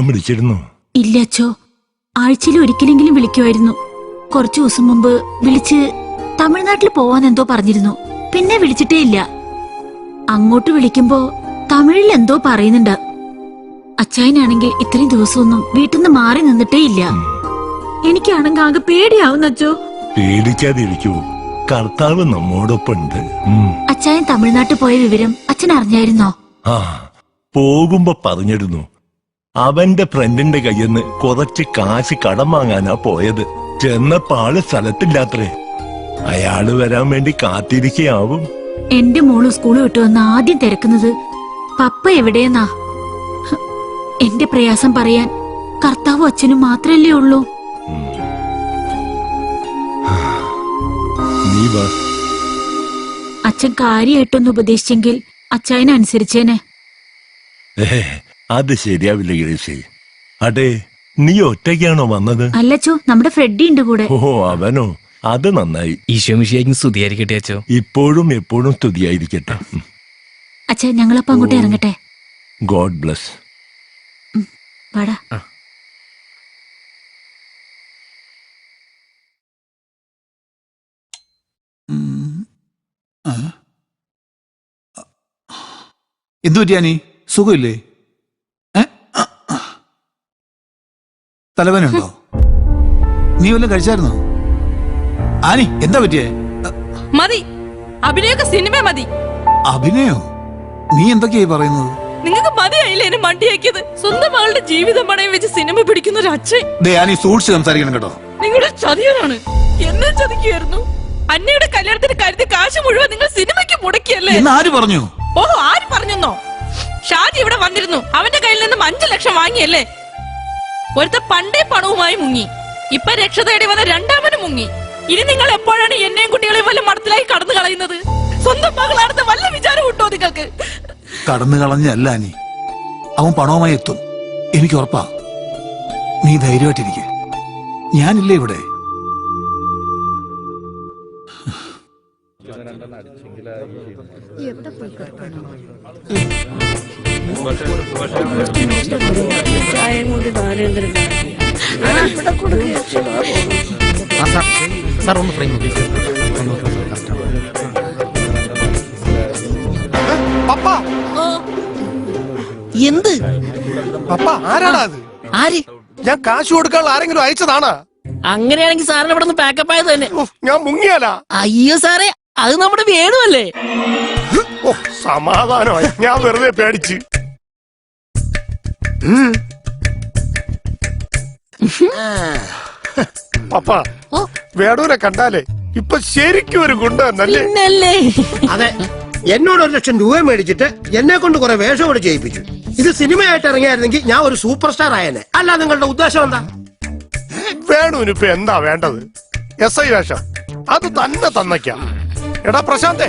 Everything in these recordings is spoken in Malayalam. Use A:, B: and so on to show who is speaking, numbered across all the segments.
A: ഞാൻ വിളിച്ചിരുന്നു
B: ഇല്ല അച്ചോ ആഴ്ചയിൽ ഒരിക്കലെങ്കിലും വിളിക്കുമായിരുന്നു. കുറച്ചു ദിവസം മുമ്പ് വിളിച്ച് തമിഴ്നാട്ടിൽ പോവാൻ എന്തോ പറഞ്ഞിരുന്നു. പിന്നെ വിളിച്ചിട്ടേ ഇല്ല. അങ്ങോട്ട് വിളിക്കുമ്പോ തമിഴിൽ എന്തോ പറയുന്നുണ്ട്. അച്ചായനാണെങ്കിൽ ഇത്രയും ദിവസമൊന്നും വീട്ടിൽ നിന്ന് മാറി നിന്നിട്ടേ ഇല്ല. എനിക്കാണെങ്കിൽ ആകെ പേടിയാവുന്ന അച്ചോ
A: പേടിക്കാതിരിക്കൂ. കർത്താവ് നമ്മോടൊപ്പമുണ്ട്. ഉം.
B: അച്ചായൻ തമിഴ്നാട്ടിൽ പോയ വിവരം അച്ഛൻ അറിഞ്ഞായിരുന്നോ?
A: ആ പോകുമ്പോ പറഞ്ഞിരുന്നു. അവന്റെ ഫ്രണ്ടിന്റെ കയ്യിൽ നിന്ന് കുറച്ച് കാശ് കടം വാങ്ങാനാ പോയത്. ചെന്നപ്പോ ആൾ സ്ഥലത്തില്ലാത്രേ. അയാൾ വരാൻ വേണ്ടി കാത്തിരിക്കയാവും.
B: എന്റെ മോൾ സ്കൂൾ വിട്ടു വന്ന് ആദ്യം തിരക്കുന്നത് പപ്പ എവിടെയെന്നാ? എന്റെ പ്രയാസം പറയാൻ കർത്താവ് അച്ഛനും മാത്രല്ലേ ഉള്ളൂ. അച്ഛൻ കാര്യമായിട്ടൊന്ന് ഉപദേശിച്ചെങ്കിൽ അച്ഛായനെ അനുസരിച്ചേനെ
A: അത് ശരിയാവില്ല ഗ്രേസി അതെ നീ ഒറ്റയ്ക്കാണോ വന്നത്?
B: അല്ലച്ചോ നമ്മുടെ ഫ്രെഡി ഉണ്ട് കൂടെ.
A: ഓ അവനോ? അത് നന്നായി.
C: ഈശോ മിഷിയായിരിക്കും സ്തുതിയായിരിക്കട്ടെ അച്ചോ
A: ഇപ്പോഴും എപ്പോഴും സ്തുതിയായിരിക്കട്ടെ.
B: അച്ഛ ഞങ്ങളപ്പോ അങ്ങോട്ട് ഇറങ്ങട്ടെ.
A: God bless.
B: വാടാ.
D: എന്തു പറ്റിയാനി സുഖമില്ലേ? തലവേനുണ്ടോ നീ വല്ലതും കഴിച്ചായിരുന്നോ? ആനി എന്താ പറ്റിയേ?
E: മതി. അഭിനയൊക്കെ സിനിമ മതി.
D: അഭിനയോ? നീ എന്തൊക്കെയായി പറയുന്നത്?
E: നിങ്ങൾക്ക് മതിയായില്ലേ എന്നെ മണ്ടിയാക്കിയത്? സ്വന്തം മകളുടെ ജീവിതം പണയം വെച്ച് സിനിമ പിടിക്കുന്ന ഒരു അച്ഛൻ
D: ദേ ആനി സൂക്ഷിച്ച് സംസാരിക്കണം കേട്ടോ.
E: നിങ്ങളുടെ ചതിയനാണ്. എന്നെ ചതിക്കുകയായിരുന്നു അന്നയുടെ കല്യാണത്തിന് കരുതി കാശ് മുഴുവൻ നിങ്ങൾ സിനിമയ്ക്ക് മുടക്കിയല്ലേ?
D: ആര് പറഞ്ഞു?
E: ഓഹോ ആര് പറഞ്ഞെന്നോ? ഷാജി ഇവിടെ വന്നിരുന്നു. അവന്റെ കയ്യിൽ നിന്നും അഞ്ചു ലക്ഷം വാങ്ങിയല്ലേ? ഒരുത്ത പണ്ടേ പണവുമായി മുങ്ങി. ഇപ്പൊ രക്ഷ തേടി വന്ന രണ്ടാമനും മുങ്ങി. ഇനി നിങ്ങൾ എപ്പോഴാണ് എന്നെയും കുട്ടികളെയും വല്ല മടത്തിലായി കടന്നു കളയുന്നത്? സ്വന്തം മകളാണെന്ന് വല്ല വിചാരം കിട്ടോ നിങ്ങൾക്ക്?
D: കടന്നു കളഞ്ഞല്ല നീ അവൻ പണവുമായി എത്തും. എനിക്ക് ഉറപ്പാ. നീ ധൈര്യമായിട്ടിരിക്കെ. ഞാനില്ലേ ഇവിടെ?
C: സാർ ഒന്ന് ഫ്രെയിം
F: പപ്പ
G: എന്ത്?
F: പപ്പ ആരാടാ അത്?
G: ആര്?
F: ഞാൻ കാശ് കൊടുക്കാനുള്ള ആരെങ്കിലും അയച്ചതാണാ?
G: അങ്ങനെയാണെങ്കിൽ സാറിന് ഇവിടെ നിന്ന് പാക്കപ്പ് ആയത് തന്നെ.
F: ഞാൻ മുങ്ങിയാലാ.
G: അയ്യോ സാറേ അത് നമ്മുടെ വേണുവല്ലേ?
F: സമാധാനമായി. ഞാൻ വെറുതെ പേടിച്ച്. പപ്പ. വേടൂരെ കണ്ടാലേ. ഇപ്പൊ ശരിക്കും ഒരു ഗുണ്ട എന്നല്ലേ
G: പിന്നല്ലേ.
H: അതെ എന്നോട് ഒരു ലക്ഷം രൂപ മേടിച്ചിട്ട് എന്നെ കൊണ്ട് കുറെ വേഷം കൂടെ ചെയ്യിപ്പിച്ചു. ഇത് സിനിമയായിട്ട് ഇറങ്ങിയായിരുന്നെങ്കിൽ ഞാൻ ഒരു സൂപ്പർ സ്റ്റാർ ആയേനെ. അല്ല നിങ്ങളുടെ ഉദ്ദേശം എന്താ?
F: വേണുവിന് ഇപ്പൊ എന്താ വേണ്ടത്? എസ് ഐ വേഷം. അത് തന്നെ തന്നയ്ക്കാം എടാ പ്രശാന്തേ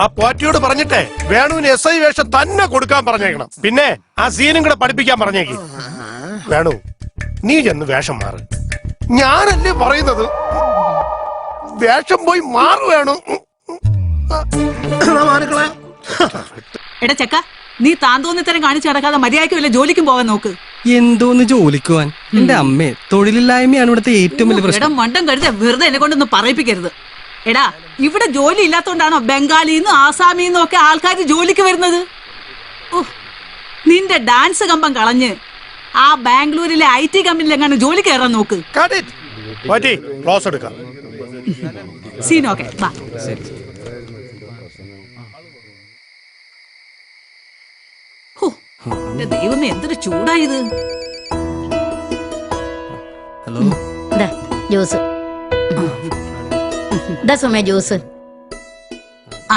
F: ആ പോറ്റിയോട് പറഞ്ഞിട്ടേ വേണുവിന് എസ് ഐ വേഷം തന്നെ കൊടുക്കാൻ പറഞ്ഞേക്കണം. പിന്നെ ആ സീനും കൂടെ പഠിപ്പിക്കാൻ പറഞ്ഞേക്കി. വേണു നീ ചെന്ന് വേഷം മാറ്. ഞാനല്ലേ പറയുന്നത്? വേഷം പോയി മാറു വേണു.
E: എടാ ചെക്ക നീ താൻ തോന്നിത്തരം കാണിച്ചു നടക്കാതെ മര്യാദയ്ക്ക് വല്ല ജോലിക്കും പോകാൻ നോക്ക്.
C: എന്തോന്ന് ജോലിക്കുവാൻ? എന്റെ അമ്മേ തൊഴിലില്ലായ്മയാണ് ഇവിടുത്തെ ഏറ്റവും വലിയ പ്രശ്നം.
E: മണ്ടം കരുത വെറുതെ എന്നെ കൊണ്ടൊന്ന് പറയിപ്പിക്കരുത്. എടാ ഇവിടെ ജോലി ഇല്ലാത്തോണ്ടാണോ ബംഗാളിന്നും ആസാമിന്നും ഒക്കെ ആൾക്കാർ ജോലിക്ക് വരുന്നത്? ഓ നിന്റെ ഡാൻസ് കമ്പം കളഞ്ഞ് ആ ബാംഗ്ലൂരിലെ ഐ ടി കമ്പനിയിൽ എങ്ങനെ ജോലി കയറാൻ നോക്ക്.
F: പോറ്റി ക്ലോസ് എടുക്കാം.
E: ദൈവമേ എന്തൊരു ചൂടായത്
C: ഹലോ
I: ദാ ജ്യൂസ് ദാ സുമ ജ്യൂസ്